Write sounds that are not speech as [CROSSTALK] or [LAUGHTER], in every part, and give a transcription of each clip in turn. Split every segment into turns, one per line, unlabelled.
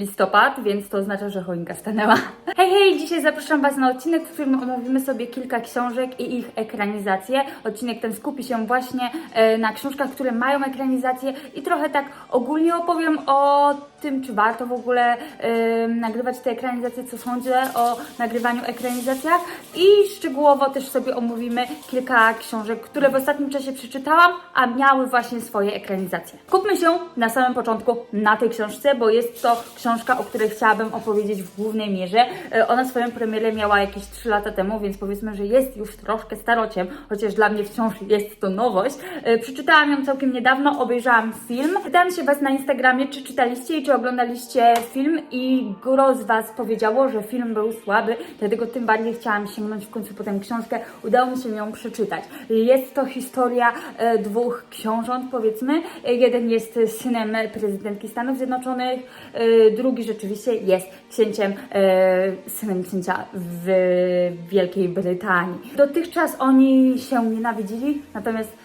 listopad, więc to oznacza, że choinka stanęła. [LAUGHS] Hej, hej, dzisiaj zapraszam Was na odcinek, w którym omówimy sobie kilka książek i ich ekranizacje. Odcinek ten skupi się właśnie e, na książkach, które mają ekranizację i trochę tak ogólnie opowiem o tym, czy warto w ogóle e, nagrywać te ekranizacje, co sądzę o nagrywaniu ekranizacjach i szczegółowo też sobie omówimy kilka książek, które w ostatnim czasie przeczytałam, a miały właśnie swoje ekranizacje. Skupmy się na samym początku na tej książce, bo jest to książka, o której chciałabym opowiedzieć w głównej mierze. E, Ona swoją premierę miała jakieś 3 lata temu, więc powiedzmy, że jest już troszkę starociem, chociaż dla mnie wciąż jest to nowość. E, Przeczytałam ją całkiem niedawno, obejrzałam film. Pytałam się Was na Instagramie, czy czytaliście i czy oglądaliście film i gro z Was powiedziało, że film był słaby, dlatego tym bardziej chciałam sięgnąć w końcu po tę książkę. Udało mi się ją przeczytać. Jest to historia e, dwóch książąt, powiedzmy. Jeden jest synem prezydentki Stanów Zjednoczonych, e, drugi rzeczywiście jest księciem, e, synem księcia w Wielkiej Brytanii. Dotychczas oni się nienawidzili, natomiast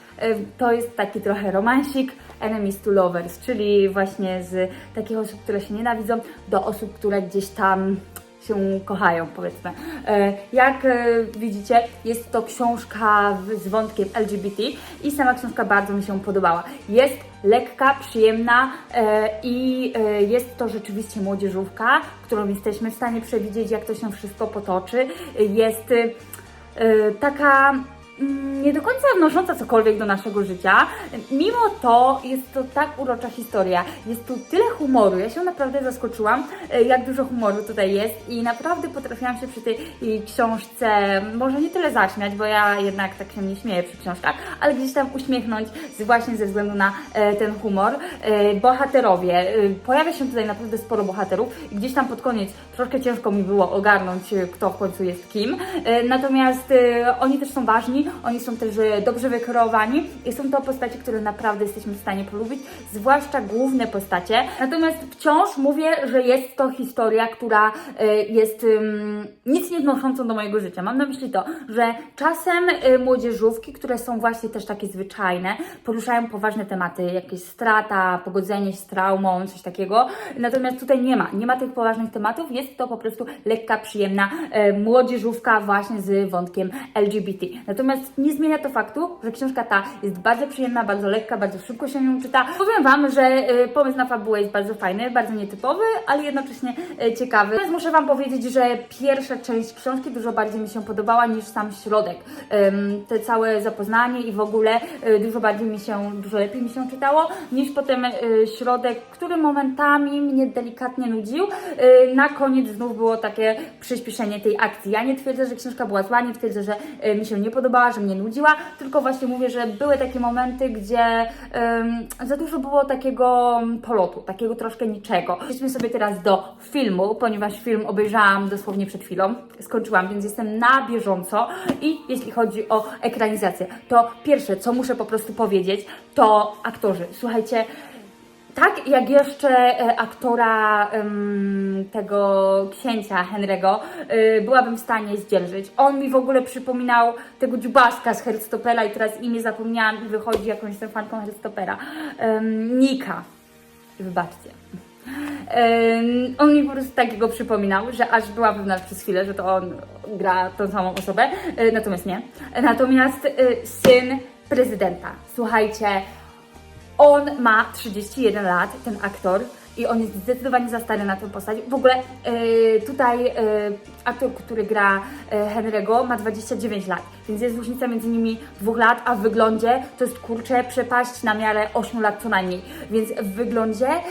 to jest taki trochę romansik, enemies to lovers, czyli właśnie z takich osób, które się nienawidzą, do osób, które gdzieś tam się kochają, powiedzmy. E, Jak e, widzicie, jest to książka z wątkiem LGBT i sama książka bardzo mi się podobała. Jest lekka, przyjemna e, i jest to rzeczywiście młodzieżówka, którą jesteśmy w stanie przewidzieć, jak to się wszystko potoczy. Jest taka nie do końca wnosząca cokolwiek do naszego życia. Mimo to jest to tak urocza historia. Jest tu tyle humoru. Ja się naprawdę zaskoczyłam, e, jak dużo humoru tutaj jest i naprawdę potrafiłam się przy tej e, książce może nie tyle zaśmiać, bo ja jednak tak się nie śmieję przy książkach, ale gdzieś tam uśmiechnąć właśnie ze względu na e, ten humor. Bohaterowie. Pojawia się tutaj naprawdę sporo bohaterów gdzieś tam pod koniec troszkę ciężko mi było ogarnąć, kto w końcu jest kim. Natomiast oni też są ważni, oni są też e, dobrze wykreowani i są to postacie, które naprawdę jesteśmy w stanie polubić, zwłaszcza główne postacie. Natomiast wciąż mówię, że jest to historia, która e, jest nic nie wnoszącą do mojego życia. Mam na myśli to, że czasem e, młodzieżówki, które są właśnie też takie zwyczajne, poruszają poważne tematy, jakieś strata, pogodzenie się z traumą, coś takiego. Natomiast tutaj nie ma, nie ma tych poważnych tematów, jest to po prostu lekka, przyjemna młodzieżówka właśnie z wątkiem LGBT. Natomiast nie zmienia to faktu, że książka ta jest bardzo przyjemna, bardzo lekka, bardzo szybko się ją czyta. Powiem Wam, że e, pomysł na fabułę jest bardzo fajny, bardzo nietypowy, ale jednocześnie e, ciekawy. Natomiast muszę Wam powiedzieć, że pierwsza część książki dużo bardziej mi się podobała niż sam środek. Te całe zapoznanie i w ogóle e, dużo bardziej mi się, dużo lepiej mi się czytało niż potem środek, który momentami mnie delikatnie nudził. Na koniec znów było takie przyspieszenie tej akcji. Ja nie twierdzę, że książka była zła, nie twierdzę, że mi się nie podobała, że mnie nudziła, tylko właśnie mówię, że były takie momenty, gdzie em, za dużo było takiego polotu, takiego troszkę niczego. Przejdźmy sobie teraz do filmu, ponieważ film obejrzałam dosłownie przed chwilą, skończyłam, więc jestem na bieżąco i jeśli chodzi o ekranizację, to pierwsze, co muszę po prostu powiedzieć, to aktorzy. Słuchajcie, tak jak jeszcze e, aktora tego księcia Henry'ego e, byłabym w stanie zdzierżyć. On mi w ogóle przypominał tego dziubaska z Herstopera i teraz imię zapomniałam i wychodzi jakąś jestem fanką Herstopera. Nika. Wybaczcie. On mi po prostu takiego przypominał, że aż była pewna przez chwilę, że to on gra tą samą osobę, e, natomiast nie. Natomiast syn prezydenta. Słuchajcie, on ma 31 lat, ten aktor, i on jest zdecydowanie za stary na tę postać. W ogóle e, tutaj e, aktor, który gra e, Henry'ego ma 29 lat, więc jest różnica między nimi dwóch lat, a w wyglądzie to jest kurczę przepaść na miarę 8 lat co najmniej. Więc w wyglądzie e,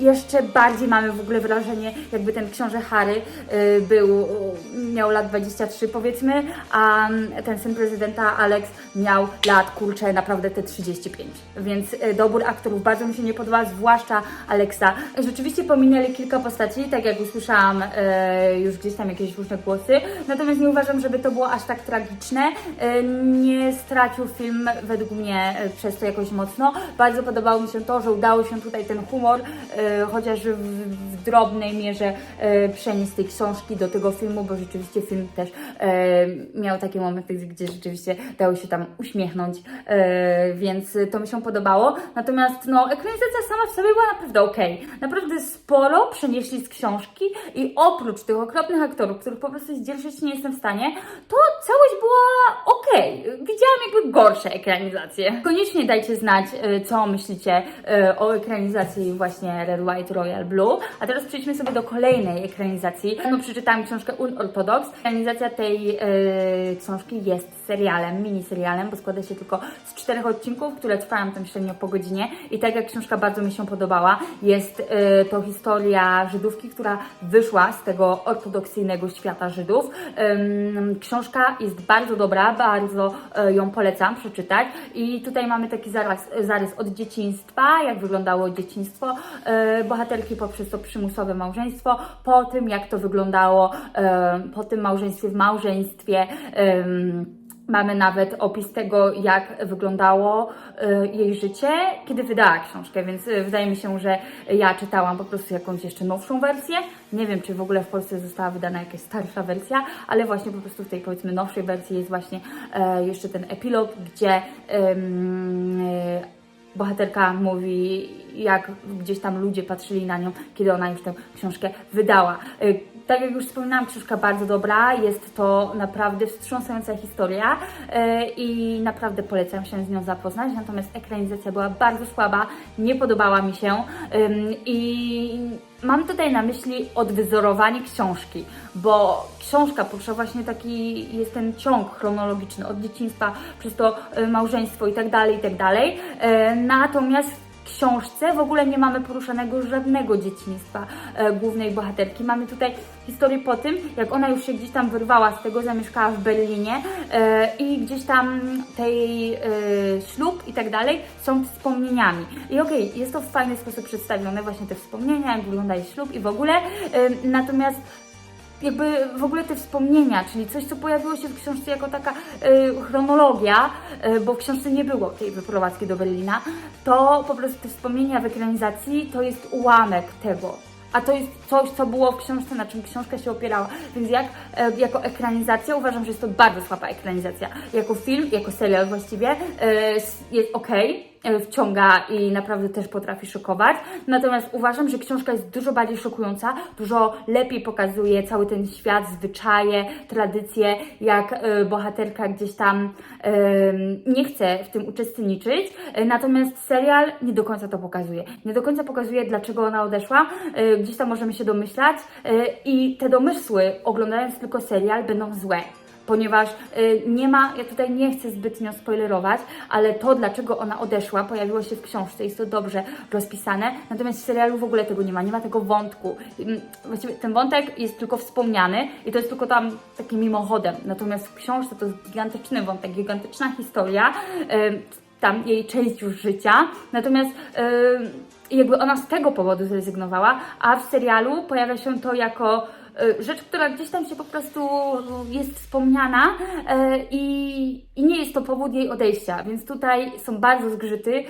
jeszcze bardziej mamy w ogóle wrażenie, jakby ten książę Harry e, był, miał lat 23 powiedzmy, a ten syn prezydenta Alex miał lat kurczę naprawdę te 35. Więc e, dobór aktorów bardzo mi się nie podoba, zwłaszcza Alexa. Rzeczywiście pominęli kilka postaci, tak jak usłyszałam e, już gdzieś tam jakieś różne głosy, natomiast nie uważam, żeby to było aż tak tragiczne. E, nie stracił film według mnie e, przez to jakoś mocno. Bardzo podobało mi się to, że udało się tutaj ten humor, e, chociaż w, w drobnej mierze e, przenieść tej książki do tego filmu, bo rzeczywiście film też e, miał takie momenty, gdzie rzeczywiście dało się tam uśmiechnąć, e, więc to mi się podobało. Natomiast no, ekranizacja sama w sobie była naprawdę okej. Naprawdę sporo przenieśli z książki i oprócz tych okropnych aktorów, których po prostu zdzierżyć nie jestem w stanie, to całość była okej. Widziałam jakby gorsze ekranizacje. Koniecznie dajcie znać, y, co myślicie y, o ekranizacji właśnie Red, White, Royal, Blue. A teraz przejdźmy sobie do kolejnej ekranizacji. No, przeczytałam książkę Unorthodox. Ekranizacja tej y, książki jest serialem, miniserialem, bo składa się tylko z czterech odcinków, które trwają tam średnio po godzinie. I tak jak książka bardzo mi się podobała, jest y, to historia Żydówki, która wyszła z tego ortodoksyjnego świata Żydów. Książka jest bardzo dobra, bardzo y, ją polecam przeczytać. I tutaj mamy taki zaraz, zarys od dzieciństwa, jak wyglądało dzieciństwo y, bohaterki poprzez to przymusowe małżeństwo, po tym jak to wyglądało y, po tym małżeństwie w małżeństwie. ym, Mamy nawet opis tego, jak wyglądało y, jej życie, kiedy wydała książkę, więc y, wydaje mi się, że ja czytałam po prostu jakąś jeszcze nowszą wersję. Nie wiem, czy w ogóle w Polsce została wydana jakaś starsza wersja, ale właśnie po prostu w tej powiedzmy nowszej wersji jest właśnie e, jeszcze ten epilog, gdzie y, bohaterka mówi, jak gdzieś tam ludzie patrzyli na nią, kiedy ona już tę książkę wydała. Tak jak już wspominałam, książka bardzo dobra, jest to naprawdę wstrząsająca historia y, i naprawdę polecam się z nią zapoznać, natomiast ekranizacja była bardzo słaba, nie podobała mi się i mam tutaj na myśli odwyzorowanie książki, bo książka porusza właśnie taki, jest ten ciąg chronologiczny od dzieciństwa przez to y, małżeństwo i tak dalej, i tak dalej. Y, Natomiast książce w ogóle nie mamy poruszanego żadnego dzieciństwa e, głównej bohaterki. Mamy tutaj historię po tym, jak ona już się gdzieś tam wyrwała z tego, zamieszkała w Berlinie e, i gdzieś tam tej e, ślub i tak dalej są wspomnieniami. I okej, jest to w fajny sposób przedstawione, właśnie te wspomnienia, jak wygląda jej ślub i w ogóle. E, natomiast jakby w ogóle te wspomnienia, czyli coś, co pojawiło się w książce jako taka y, chronologia, y, bo w książce nie było tej wyprowadzki do Berlina, to po prostu te wspomnienia w ekranizacji to jest ułamek tego. A to jest coś, co było w książce, na czym książka się opierała. Więc jak e, jako ekranizacja uważam, że jest to bardzo słaba ekranizacja. Jako film, jako serial właściwie e, jest ok, wciąga i naprawdę też potrafi szokować. Natomiast uważam, że książka jest dużo bardziej szokująca, dużo lepiej pokazuje cały ten świat, zwyczaje, tradycje, jak e, bohaterka gdzieś tam nie chce w tym uczestniczyć. E, Natomiast serial nie do końca to pokazuje. Nie do końca pokazuje, dlaczego ona odeszła. E, Gdzieś tam możemy się domyślać i te domysły, oglądając tylko serial, będą złe ponieważ y, nie ma, ja tutaj nie chcę zbytnio spoilerować, ale to, dlaczego ona odeszła, pojawiło się w książce, jest to dobrze rozpisane, natomiast w serialu w ogóle tego nie ma, nie ma tego wątku. Ym, Właściwie ten wątek jest tylko wspomniany i to jest tylko tam taki mimochodem, natomiast w książce to jest gigantyczny wątek, gigantyczna historia, ym, tam jej część już życia, natomiast ym, jakby ona z tego powodu zrezygnowała, a w serialu pojawia się to jako y, rzecz, która gdzieś tam się po prostu jest wspomniana y, i, i nie jest to powód jej odejścia, więc tutaj są bardzo zgrzyty y,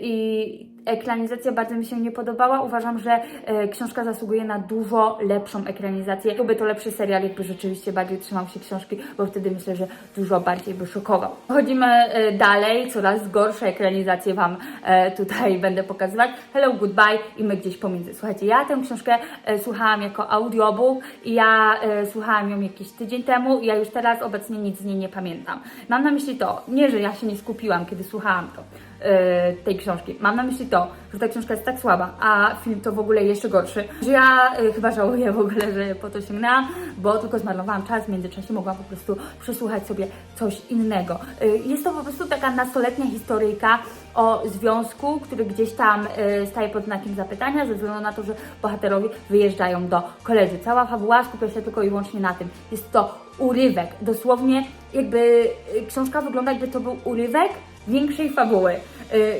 i ekranizacja bardzo mi się nie podobała. Uważam, że e, książka zasługuje na dużo lepszą ekranizację. Byłby to lepszy serial, jakby rzeczywiście bardziej trzymał się książki, bo wtedy myślę, że dużo bardziej by szokował. Chodzimy e, dalej, coraz gorsze ekranizacje Wam e, tutaj [LAUGHS] będę pokazywać. Hello, goodbye i my gdzieś pomiędzy. Słuchajcie, ja tę książkę słuchałam jako audiobook i ja słuchałam ją jakiś tydzień temu i ja już teraz obecnie nic z niej nie pamiętam. Mam na myśli to, nie, że ja się nie skupiłam, kiedy słuchałam to e, tej książki. Mam na myśli to, że ta książka jest tak słaba, a film to w ogóle jeszcze gorszy, że ja e, chyba żałuję w ogóle, że po to sięgnęłam, bo tylko zmarnowałam czas, w międzyczasie mogłam po prostu przesłuchać sobie coś innego. E, jest to po prostu taka nastoletnia historyjka o związku, który gdzieś tam e, staje pod znakiem zapytania, ze względu na to, że bohaterowie wyjeżdżają do koledzy. Cała fabuła skupia się tylko i wyłącznie na tym. Jest to urywek, dosłownie jakby e, książka wygląda jakby to był urywek większej fabuły. Y,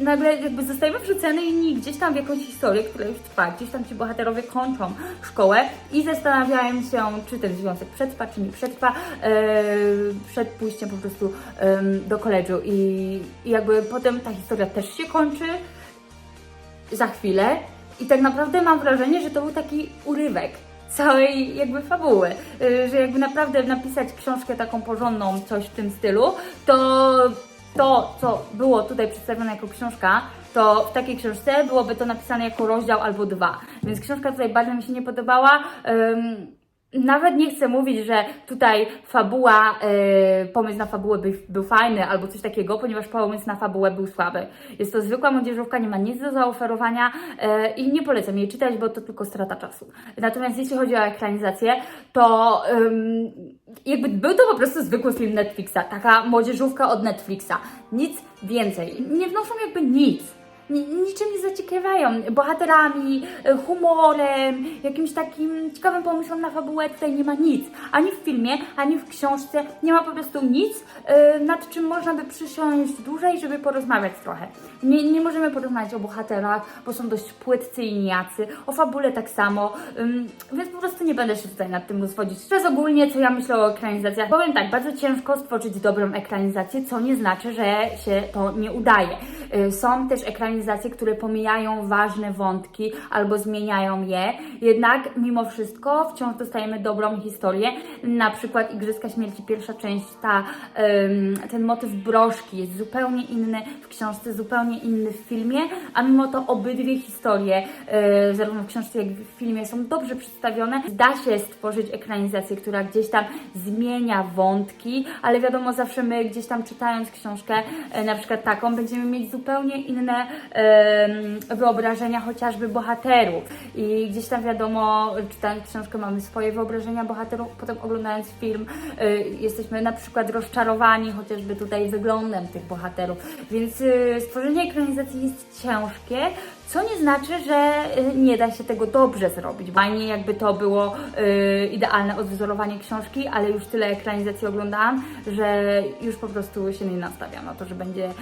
Nagle jakby zostajemy wrzuceni gdzieś tam w jakąś historię, która już trwa, gdzieś tam ci bohaterowie kończą szkołę i zastanawiają się, czy ten związek przetrwa, czy nie przetrwa, y, przed pójściem po prostu y, do koledżu. I jakby potem ta historia też się kończy za chwilę i tak naprawdę mam wrażenie, że to był taki urywek całej jakby fabuły, y, że jakby naprawdę napisać książkę taką porządną, coś w tym stylu, to to, co było tutaj przedstawione jako książka, to w takiej książce byłoby to napisane jako rozdział albo dwa. Więc książka tutaj bardzo mi się nie podobała. Ym, nawet nie chcę mówić, że tutaj fabuła, yy, pomysł na fabułę był, był fajny albo coś takiego, ponieważ pomysł na fabułę był słaby. Jest to zwykła młodzieżówka, nie ma nic do zaoferowania yy, i nie polecam jej czytać, bo to tylko strata czasu. Natomiast jeśli chodzi o ekranizację, to ym, jakby był to po prostu zwykły film Netflixa, taka młodzieżówka od Netflixa. Nic więcej. Nie wnoszą jakby nic ni- niczym nie zaciekawiają. Bohaterami, e, humorem, jakimś takim ciekawym pomysłem na fabułę tutaj nie ma nic. Ani w filmie, ani w książce nie ma po prostu nic, e, nad czym można by przysiąść dłużej, żeby porozmawiać trochę. Nie, nie możemy porozmawiać o bohaterach, bo są dość płytcy i nijacy, o fabule tak samo, więc po prostu nie będę się tutaj nad tym rozwodzić. Teraz ogólnie, co ja myślę o ekranizacjach, powiem tak, bardzo ciężko stworzyć dobrą ekranizację, co nie znaczy, że się to nie udaje. Y, Są też ekranizacje, które pomijają ważne wątki albo zmieniają je, jednak mimo wszystko wciąż dostajemy dobrą historię. Na przykład Igrzyska Śmierci, pierwsza część, ta, ten motyw broszki jest zupełnie inny w książce, zupełnie inny w filmie, a mimo to obydwie historie, y, zarówno w książce, jak i w filmie, są dobrze przedstawione. Da się stworzyć ekranizację, która gdzieś tam zmienia wątki, ale wiadomo, zawsze my gdzieś tam czytając książkę, e, na przykład taką, będziemy mieć zupełnie inne em, wyobrażenia chociażby bohaterów. I gdzieś tam wiadomo, czytając książkę mamy swoje wyobrażenia bohaterów, potem oglądając film e, jesteśmy na przykład rozczarowani chociażby tutaj wyglądem tych bohaterów. Więc e, stworzenie ekranizacji jest ciężkie, co nie znaczy, że y, nie da się tego dobrze zrobić. Fajnie jakby to było y, idealne odwzorowanie książki, ale już tyle ekranizacji oglądałam, że już po prostu się nie nastawiam na to, że będzie y,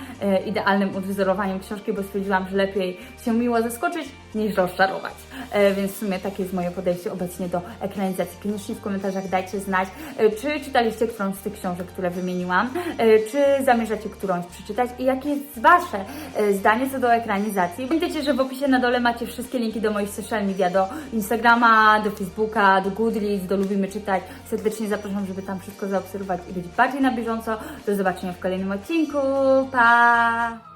idealnym odwzorowaniem książki, bo stwierdziłam, że lepiej się miło zaskoczyć niż rozczarować. E, więc w sumie takie jest moje podejście obecnie do ekranizacji. Koniecznie w komentarzach dajcie znać, e, czy czytaliście którąś z tych książek, które wymieniłam, e, czy zamierzacie którąś przeczytać i jakie jest Wasze e, zdanie co do ekranizacji. Pamiętajcie, że w opisie na dole macie wszystkie linki do moich social media, do Instagrama, do Facebooka, do Goodreads, do Lubimy Czytać. Serdecznie zapraszam, żeby tam wszystko zaobserwować i być bardziej na bieżąco. Do zobaczenia w kolejnym odcinku. Pa!